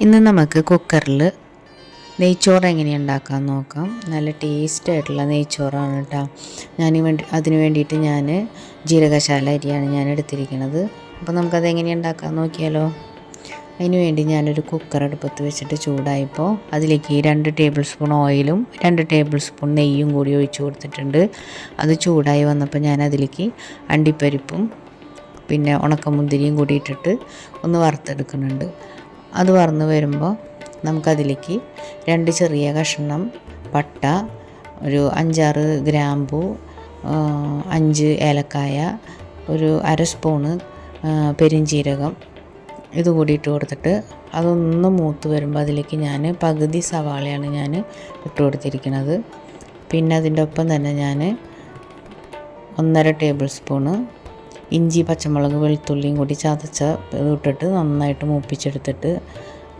ഇന്ന് നമുക്ക് കുക്കറിൽ നെയ്ച്ചോറ് എങ്ങനെ ഉണ്ടാക്കാൻ നോക്കാം. നല്ല ടേസ്റ്റ് ആയിട്ടുള്ള നെയ്ച്ചോറാണ് കേട്ടോ. ഞാൻ വേണ്ടി അതിന് വേണ്ടിയിട്ട് ഞാൻ ജീരകശാല അരിയാണ് ഞാൻ എടുത്തിരിക്കുന്നത്. അപ്പോൾ നമുക്കത് എങ്ങനെ ഉണ്ടാക്കാൻ നോക്കിയാലോ. അതിന് വേണ്ടി ഞാനൊരു കുക്കർ അടുപ്പത്ത് വെച്ചിട്ട് ചൂടായപ്പോൾ അതിലേക്ക് രണ്ട് ടേബിൾ സ്പൂൺ ഓയിലും രണ്ട് ടേബിൾ സ്പൂൺ നെയ്യും കൂടി ഒഴിച്ചു കൊടുത്തിട്ടുണ്ട്. അത് ചൂടായി വന്നപ്പോൾ ഞാൻ അതിലേക്ക് അണ്ടിപ്പരിപ്പും പിന്നെ ഉണക്കമുന്തിരിയും കൂടി ഇട്ടിട്ട് ഒന്ന് വറുത്തെടുക്കുന്നുണ്ട്. അത് വറന്ന് വരുമ്പോൾ നമുക്കതിലേക്ക് രണ്ട് ചെറിയ കഷ്ണം പട്ട ഒരു അഞ്ചാറ് ഗ്രാമ്പു അഞ്ച് ഏലക്കായ ഒരു അര സ്പൂണ് പെരിഞ്ചീരകം ഇത് കൂടി ഇട്ട് കൊടുത്തിട്ട് അതൊന്ന് മൂത്ത് വരുമ്പോൾ അതിലേക്ക് ഞാൻ പകുതി സവാളയാണ് ഞാൻ ഇട്ട് കൊടുത്തിരിക്കുന്നത്. പിന്നെ അതിന്റെ ഒപ്പം തന്നെ ഞാൻ ഒന്നര ടേബിൾ സ്പൂണ് ഇഞ്ചി പച്ചമുളക് വെളുത്തുള്ളിയും കൂടി ചതച്ച ഇട്ടിട്ട് നന്നായിട്ട് മൂപ്പിച്ചെടുത്തിട്ട്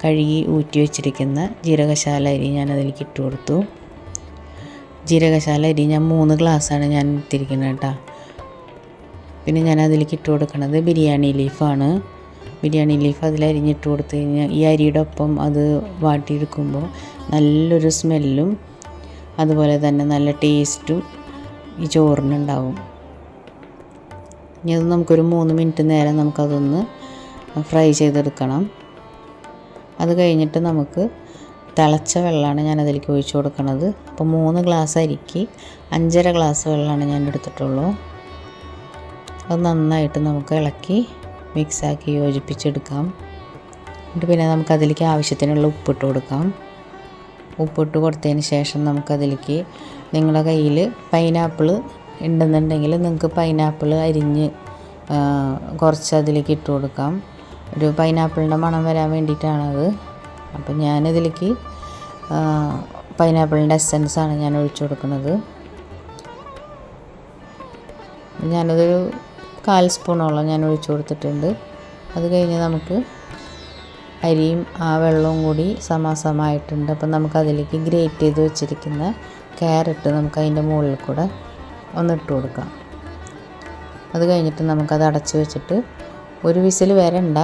കഴുകി ഊറ്റി വെച്ചിരിക്കുന്ന ജീരകശാല അരി ഞാൻ അതിലേക്ക് ഇട്ട് കൊടുത്തു. ജീരകശാല അരി ഞാൻ മൂന്ന് ഗ്ലാസ്സാണ് ഞാൻ ഇട്ടിരിക്കുന്നത് കേട്ടോ. പിന്നെ ഞാൻ അതിലേക്ക് ഇട്ട് കൊടുക്കുന്നത് ബിരിയാണി ലീഫാണ്. ബിരിയാണി ലീഫ് അതിൽ അരിഞ്ഞിട്ട് കൊടുത്തു കഴിഞ്ഞാൽ ഈ അരിയുടെ ഒപ്പം അത് വാട്ടിയെടുക്കുമ്പോൾ നല്ലൊരു സ്മെല്ലും അതുപോലെ തന്നെ നല്ല ടേസ്റ്റും ഈ ചോറിനുണ്ടാവും. ഇനി അത് നമുക്കൊരു മൂന്ന് മിനിറ്റ് നേരം നമുക്കതൊന്ന് ഫ്രൈ ചെയ്തെടുക്കണം. അത് കഴിഞ്ഞിട്ട് നമുക്ക് തിളച്ച വെള്ളമാണ് ഞാൻ അതിലേക്ക് ഒഴിച്ചു കൊടുക്കുന്നത്. അപ്പോൾ മൂന്ന് ഗ്ലാസ് അരിക്ക് അഞ്ചര ഗ്ലാസ് വെള്ളമാണ് ഞാൻ എടുത്തിട്ടുള്ളൂ. അത് നന്നായിട്ട് നമുക്ക് ഇളക്കി മിക്സാക്കി യോജിപ്പിച്ചെടുക്കാം. എന്നിട്ട് പിന്നെ നമുക്ക് അതിലേക്ക് ആവശ്യത്തിനുള്ള ഉപ്പിട്ട് കൊടുക്കാം. ഉപ്പിട്ട് കൊടുത്തതിന് ശേഷം നമുക്കതിലേക്ക് നിങ്ങളുടെ കയ്യിൽ പൈനാപ്പിൾ ഉണ്ടെന്നുണ്ടെങ്കിൽ നിങ്ങൾക്ക് പൈനാപ്പിൾ അരിഞ്ഞ് കുറച്ച് അതിലേക്ക് ഇട്ട് കൊടുക്കാം. ഒരു പൈനാപ്പിളിന്റെ മണം വരാൻ വേണ്ടിയിട്ടാണത് അപ്പം ഞാനിതിലേക്ക് പൈനാപ്പിളിന്റെ എസൻസാണ് ഞാൻ ഒഴിച്ചു കൊടുക്കുന്നത്. ഞാനതൊരു കാൽ സ്പൂണോളം ഞാൻ ഒഴിച്ചു കൊടുത്തിട്ടുണ്ട്. അത് കഴിഞ്ഞ് നമുക്ക് അരിയും ആ വെള്ളവും കൂടി സമാസമായിട്ടുണ്ട്. അപ്പം നമുക്കതിലേക്ക് ഗ്രേറ്റ് ചെയ്ത് വെച്ചിരിക്കുന്ന ക്യാരറ്റ് നമുക്ക് അതിന്റെ മുകളിൽ കൂടെ ഒന്നിട്ട് കൊടുക്കാം. അത് കഴിഞ്ഞിട്ട് നമുക്കത് അടച്ച് വെച്ചിട്ട് ഒരു വിസിൽ വരണ്ട.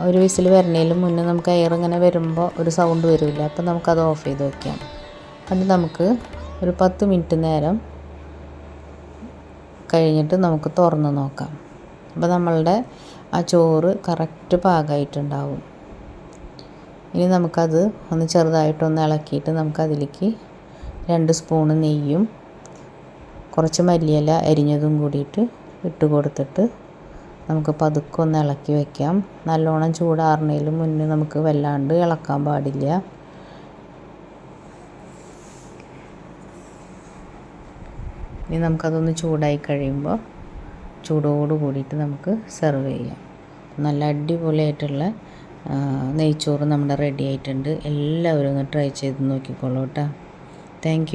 ഒരു വിസിൽ വരണേലും മുന്നേ നമുക്ക് എയർ ഇങ്ങനെ വരുമ്പോൾ ഒരു സൗണ്ട് വരില്ല. അപ്പം നമുക്കത് ഓഫ് ചെയ്ത് വയ്ക്കാം അത് നമുക്ക് ഒരു പത്ത് മിനിറ്റ് നേരം കഴിഞ്ഞിട്ട് നമുക്ക് തുറന്ന് നോക്കാം. അപ്പോൾ നമ്മളുടെ ആ ചോറ് കറക്റ്റ് പാകമായിട്ടുണ്ടാവും ഇനി നമുക്കത് ഒന്ന് ചെറുതായിട്ടൊന്ന് ഇളക്കിയിട്ട് നമുക്കതിലേക്ക് രണ്ട് സ്പൂണ് നെയ്യും കുറച്ച് മല്ലിയില അരിഞ്ഞതും കൂടിയിട്ട് ഇട്ട് കൊടുത്തിട്ട് നമുക്ക് പതുക്കെ ഒന്ന് ഇളക്കി വയ്ക്കാം നല്ലോണം ചൂടാറുന്നതിന് മുന്നേ നമുക്ക് വല്ലാണ്ട് ഇളക്കാൻ പാടില്ല. ഇനി നമുക്കതൊന്ന് ചൂടായി കഴിയുമ്പോൾ ചൂടോട് കൂടിയിട്ട് നമുക്ക് സെർവ് ചെയ്യാം. നല്ല അടിപൊളിയായിട്ടുള്ള നെയ്ച്ചോറ് നമ്മുടെ റെഡി ആയിട്ടുണ്ട്. എല്ലാവരും ഒന്ന് ട്രൈ ചെയ്ത് നോക്കിക്കോളൂ കേട്ടോ. താങ്ക്